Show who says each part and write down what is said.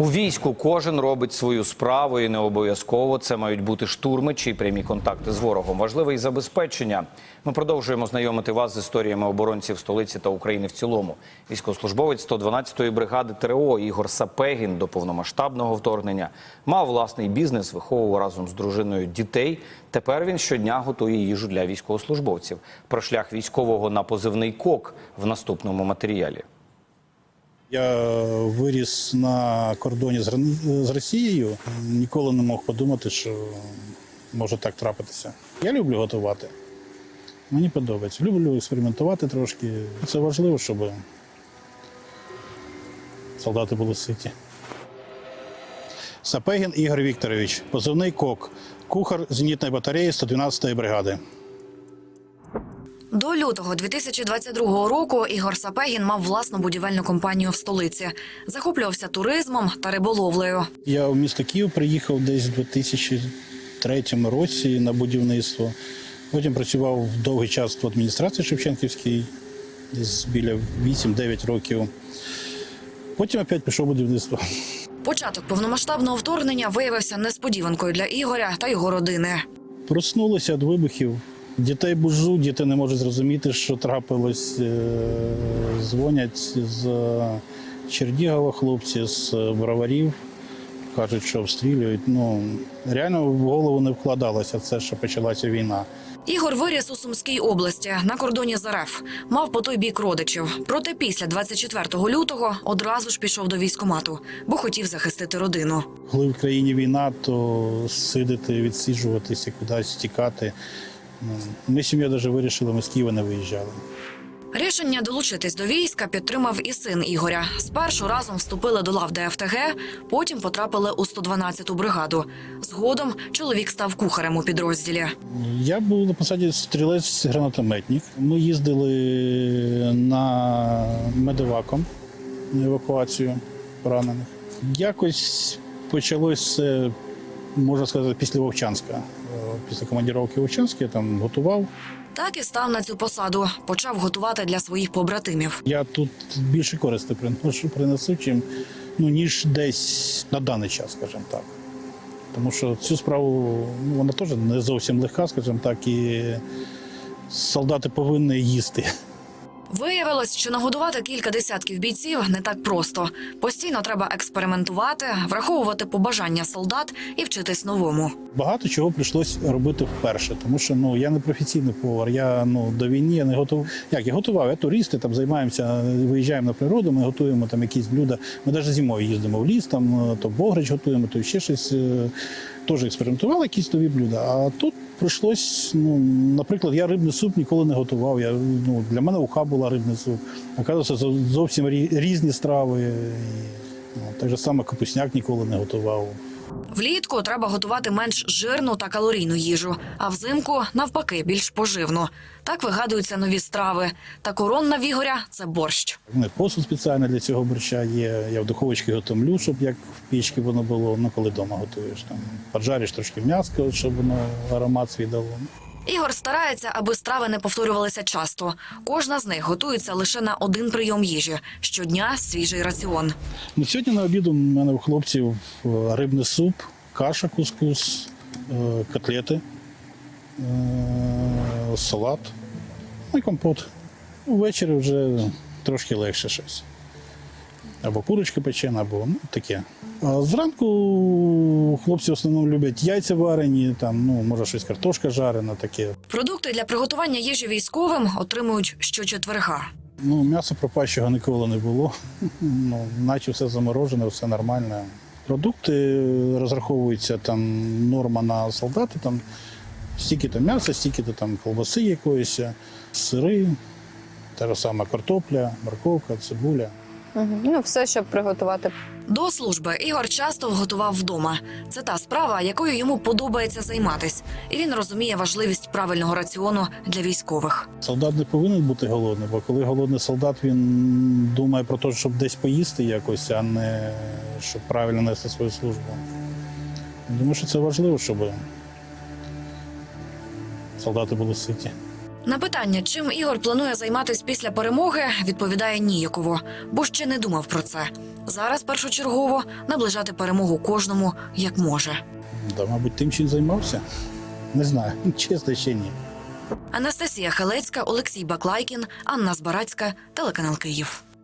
Speaker 1: У війську кожен робить свою справу і не обов'язково це мають бути штурми чи прямі контакти з ворогом. Важливе і забезпечення. Ми продовжуємо знайомити вас з історіями оборонців столиці та України в цілому. Військовослужбовець 112-ї бригади ТРО Ігор Сапегін до повномасштабного вторгнення мав власний бізнес, виховував разом з дружиною дітей. Тепер він щодня готує їжу для військовослужбовців. Про шлях військового на позивний кок в наступному матеріалі.
Speaker 2: Я виріс на кордоні з Росією. Ніколи не мог подумати, що може так трапитися. Я люблю готувати. Мені подобається. Люблю експериментувати трошки. Це важливо, щоб солдати були ситі. Сапегін Ігор Вікторович, позивний кок, кухар зенітної батареї 112-ї бригади.
Speaker 3: До лютого 2022 року Ігор Сапегін мав власну будівельну компанію в столиці. Захоплювався туризмом та риболовлею.
Speaker 2: Я в місто Київ приїхав десь у 2003 році на будівництво. Потім працював довгий час в адміністрації Шевченківській, десь біля 8-9 років. Потім опять пішов будівництво.
Speaker 3: Початок повномасштабного вторгнення виявився несподіванкою для Ігоря та його родини.
Speaker 2: Проснулися від вибухів. Дітей бужу, діти не можуть зрозуміти, що трапилось. Е, Дзвонять з Чернігова хлопці, з броварів. Кажуть, що обстрілюють. Ну, реально в голову не вкладалося це, що почалася війна.
Speaker 3: Ігор виріс у Сумській області на кордоні з РФ. Мав по той бік родичів. Проте після 24 лютого одразу ж пішов до військкомату, бо хотів захистити родину.
Speaker 2: Коли в країні війна, то сидити, відсиджуватися, кудись тікати. Ну, Ми сім'я навіть вирішили, ми з Києва не виїжджали.
Speaker 3: Рішення долучитись до війська підтримав і син Ігоря. Спершу разом вступили до лав ДФТГ, потім потрапили у 112-ту бригаду. Згодом чоловік став кухарем у підрозділі.
Speaker 2: Я був на посаді стрілець-гранатометник. Ми їздили на медиваком на евакуацію поранених. Якось почалось можна сказати, після Вовчанська. Е, Після командировки Вовчанська я там готував.
Speaker 3: Так і став на цю посаду. Почав готувати для своїх побратимів.
Speaker 2: Я тут більше користи приношу, принесу, чим, ну, ніж десь на даний час, скажімо так. Тому що цю справу ну, вона теж не зовсім легка, скажімо так, і солдати повинні їсти.
Speaker 3: Виявилось, що нагодувати кілька десятків бійців не так просто. Постійно треба експериментувати, враховувати побажання солдат і вчитись новому.
Speaker 2: Багато чого прийшлось робити вперше, тому що ну я не професійний повар. Я ну до війни я не готував. Як я готував? Я туристи там займаємося, виїжджаємо на природу. Ми готуємо там якісь блюда. Ми навіть зимою їздимо в ліс, там то богрич готуємо, то ще щось. Теж експериментували якісь нові блюда. А тут прийшлось, ну, наприклад, я рибний суп ніколи не готував. Я, ну, для мене уха була рибний суп. Оказується, зо- зовсім різні страви. Ну, так же саме капусняк ніколи не готував.
Speaker 3: Влітку треба готувати менш жирну та калорійну їжу, а взимку навпаки більш поживну. Так вигадуються нові страви. Та коронна вігоря це борщ.
Speaker 2: Мене посуд спеціально для цього борща є. Я в духовочці готовлю, щоб як в пічці воно було. Ну, коли вдома готуєш. Там поджариш трошки м'яско, щоб воно аромат свій дало.
Speaker 3: Ігор старається, аби страви не повторювалися часто. Кожна з них готується лише на один прийом їжі. Щодня свіжий раціон.
Speaker 2: Ну, сьогодні на обід у мене у хлопців е, рибний суп, каша, кускус, е, котлети, е, салат, ну і компот. Ввечері вже трошки легше щось. Або курочка печена, або ну, таке. А зранку хлопці в основному люблять яйця варені, там, ну, може щось картошка жарена, таке.
Speaker 3: Продукти для приготування їжі військовим отримують щочетверга.
Speaker 2: Ну, м'яса пропащого ніколи не було. Ну, наче все заморожене, все нормально. Продукти розраховуються там норма на солдати, там стільки-то м'яса, стільки-то там колбаси якоїсь, сири, та ж сама картопля, морковка, цибуля.
Speaker 4: Ну, все, щоб приготувати.
Speaker 3: До служби Ігор часто готував вдома. Це та справа, якою йому подобається займатись, і він розуміє важливість правильного раціону для військових.
Speaker 2: Солдат не повинен бути голодним, бо коли голодний солдат, він думає про те, щоб десь поїсти якось, а не щоб правильно нести свою службу. Думаю, що це важливо, щоб солдати були ситі.
Speaker 3: На питання, чим Ігор планує займатися після перемоги, відповідає ніяково, бо ще не думав про це. Зараз першочергово наближати перемогу кожному як може.
Speaker 2: Да, мабуть, тим, чим займався. Не знаю, чесно, ще ні.
Speaker 3: Анастасія Халецька, Олексій Баклайкін, Анна Збарацька, телеканал Київ.